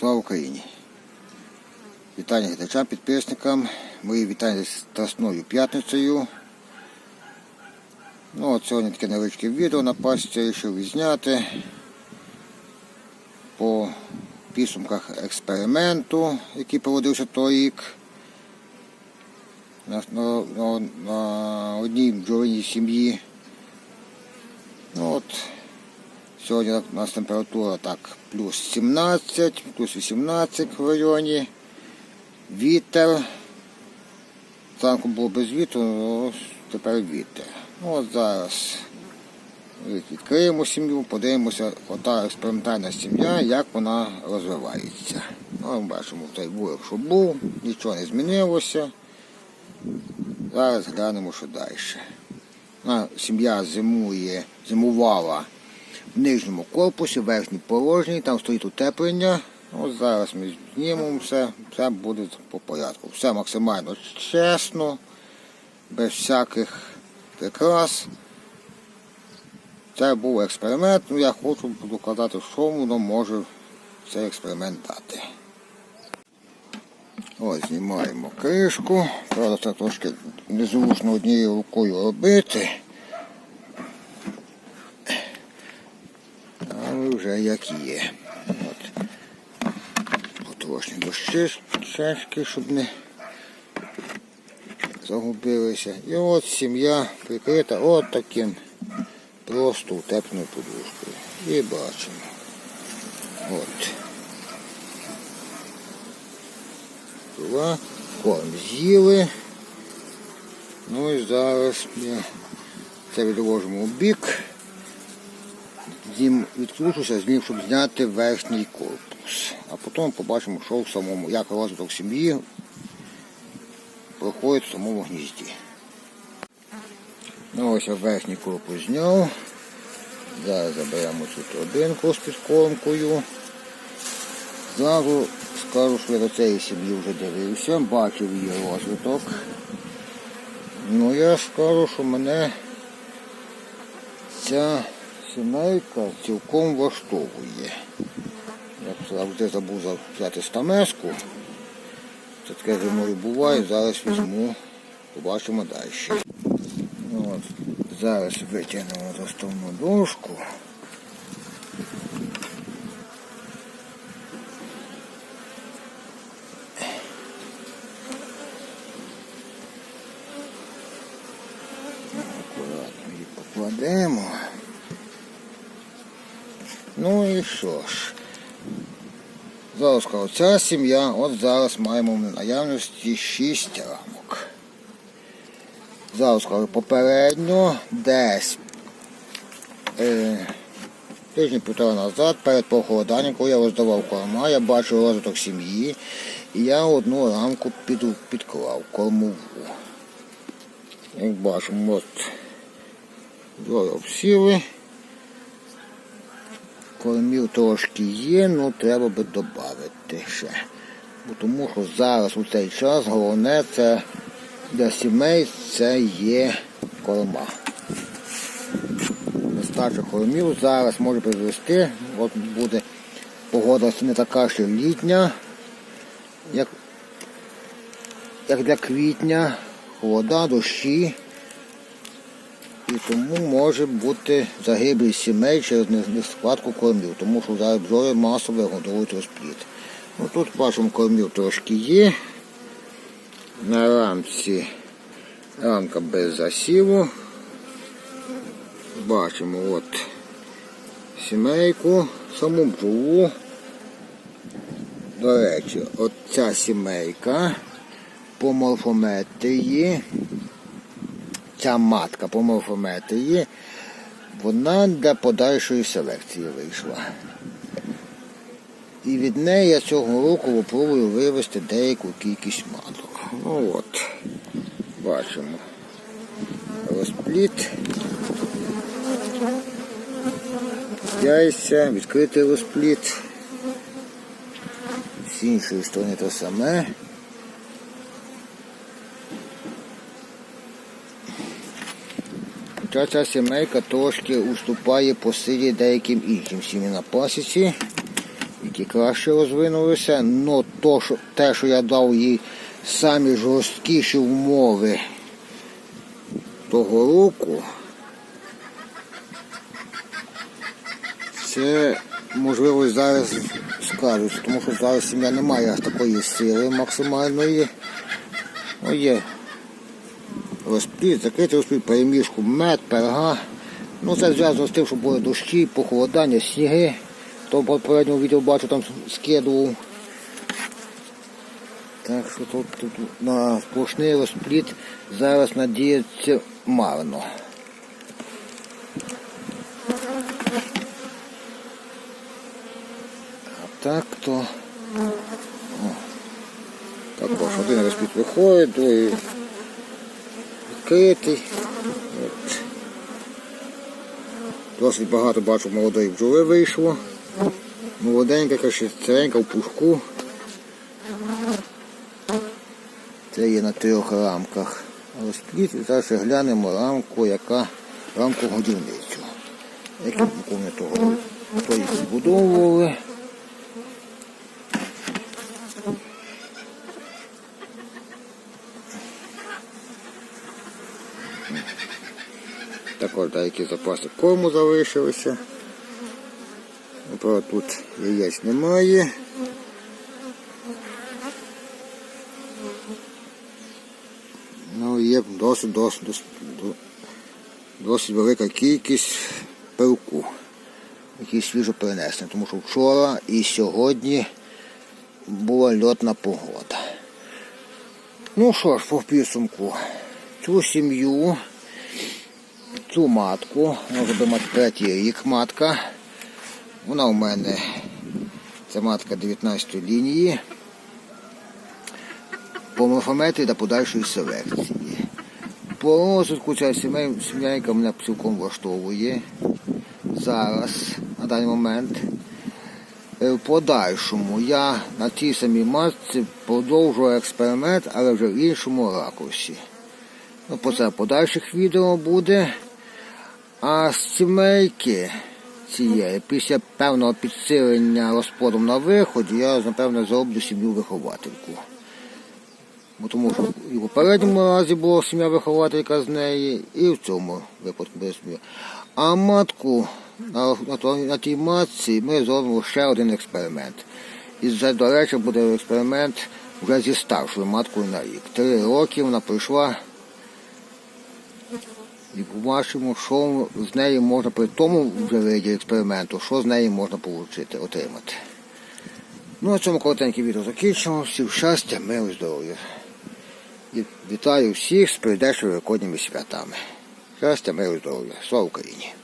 Слава Україні! Вітання глядачам, підписникам. Мої вітання з Страсною п'ятницею. Ну, от сьогодні таке невеличке відео на пасіці вирішив відзняти по підсумках експерименту, який проводився той рік. На, на, на, на одній бджолиній сім'ї. Ну, от, Сьогодні у нас температура так плюс 17, плюс 18 в районі. Вітер. Зранку було без вітру, але тепер вітер. Ну, от зараз відкриємо сім'ю, подивимося, ота експериментальна сім'я, як вона розвивається. Ну, бачимо, той вулик, що був, нічого не змінилося. Зараз глянемо, що далі. Ну, Сім'я зимує, зимувала в нижньому корпусі, верхній порожній, там стоїть утеплення. От зараз ми знімемо все, все буде по порядку. Все максимально чесно, без всяких прикрас. Це був експеримент, ну я хочу буду казати, що воно може цей експеримент дати. Ось знімаємо кришку. Правда, це трошки незручно однією рукою робити. Але вже як є. От. Потрошні дощечки, щоб не загубилися. І от сім'я прикрита от таким просто утепленою подушкою. І бачимо. От. Була, корм з'їли. Ну і зараз я це відложимо у бік. Зім відкручуся з ним, щоб зняти верхній корпус. А потім побачимо, що в самому, як розвиток сім'ї проходить в самому гнізді. Ну ось я верхній корпус зняв. Зараз заберемо цю торбинку з підкормкою. Зразу скажу, що я до цієї сім'ї вже дивився, бачив її розвиток. Ну я скажу, що мене ця сімейка цілком влаштовує. Я завжди забув взяти стамеску. Це таке зимою буває, зараз візьму, побачимо далі. От, зараз витягнемо заставну дошку. Акуратно її покладемо. Ну і що ж. Зараз кажу, ця сім'я, от зараз маємо в наявності 6 рамок. Зараз кажу, попередньо десь е, тижні півтора назад, перед похолоданням, коли я роздавав корма, я бачив розвиток сім'ї, і я одну рамку під, підклав кормову. Як бачимо, от двоє обсіли. Кормів трошки є, ну треба би додати ще. Тому що зараз у цей час головне це для сімей це є корма. Нестача кормів зараз може призвести, от буде погода не така ще літня, як, як для квітня, холода, дощі. І тому може бути загибель сімей через несхватку кормів, тому що зараз бджоли масово годують розплід. Ну, Тут бачимо кормів трошки є. На рамці рамка без засіву. Бачимо от сімейку, саму бджолу. До речі, от ця сімейка по морфометрії ця матка по морфометрії, вона для подальшої селекції вийшла. І від неї я цього року випробую вивести деяку кількість маток. Ну от, бачимо. Розпліт. Яйця, відкритий розпліт. З іншої сторони те саме. Хоча ця сімейка трошки уступає по силі деяким іншим сім'ям на пасіці. ті краще розвинулися, але то, що, те, що я дав їй самі жорсткіші умови того року, це можливо зараз скажуть, тому що зараз сім'я не має такої сили максимальної. Ну, є розпліт, закритий розпліт, переміжку мед, перга. Ну це зв'язано з тим, що були дощі, похолодання, сніги. Хто в попередньому відео бачу, там скидував. Так що тут, тут на сплошний розпліт зараз надіється марно. А так то. О. Також один розпліт виходить, другий відкритий. От. Досить багато бачу молодої бджоли вийшло. Молоденька, каже, в пушку. Це є на трьох рамках. Розпліт, і зараз глянемо рамку, яка рамку годівницю. Як не того, хто їх збудовували. Також деякі запаси корму залишилися. Правда, тут яєць немає. Ну, є досить, досить, досить, досить велика кількість пилку, який свіжо перенесений, тому що вчора і сьогодні була льотна погода. Ну що ж, по підсумку, цю сім'ю, цю матку, вже буде мати третій рік матка. Вона у мене, це матка 19 лінії по морфометрії та подальшої селекції. По розвитку ця сімей, сімейка мене цілком влаштовує зараз, на даний момент. Е, В подальшому я на тій самій матці продовжую експеримент, але вже в іншому ракурсі. Ну, по це подальших відео буде. А з сімейки цієї, після певного підсилення розплодом на виході, я, напевно, зроблю сім'ю виховательку. Бо тому що і в попередньому разі була сім'я вихователька з неї, і в цьому випадку буде сім'я. А матку на, на, на тій матці ми зробимо ще один експеримент. І вже, до речі, буде експеримент вже зі старшою маткою на рік. Три роки вона пройшла і побачимо, що з неї можна при тому вже виді експерименту, що з неї можна отримати, отримати. Ну, на цьому коротеньке відео закінчимо. Всім щастя, миру здоров'я. І вітаю всіх з прийдешніми великодніми святами. Щастя, миру здоров'я. Слава Україні!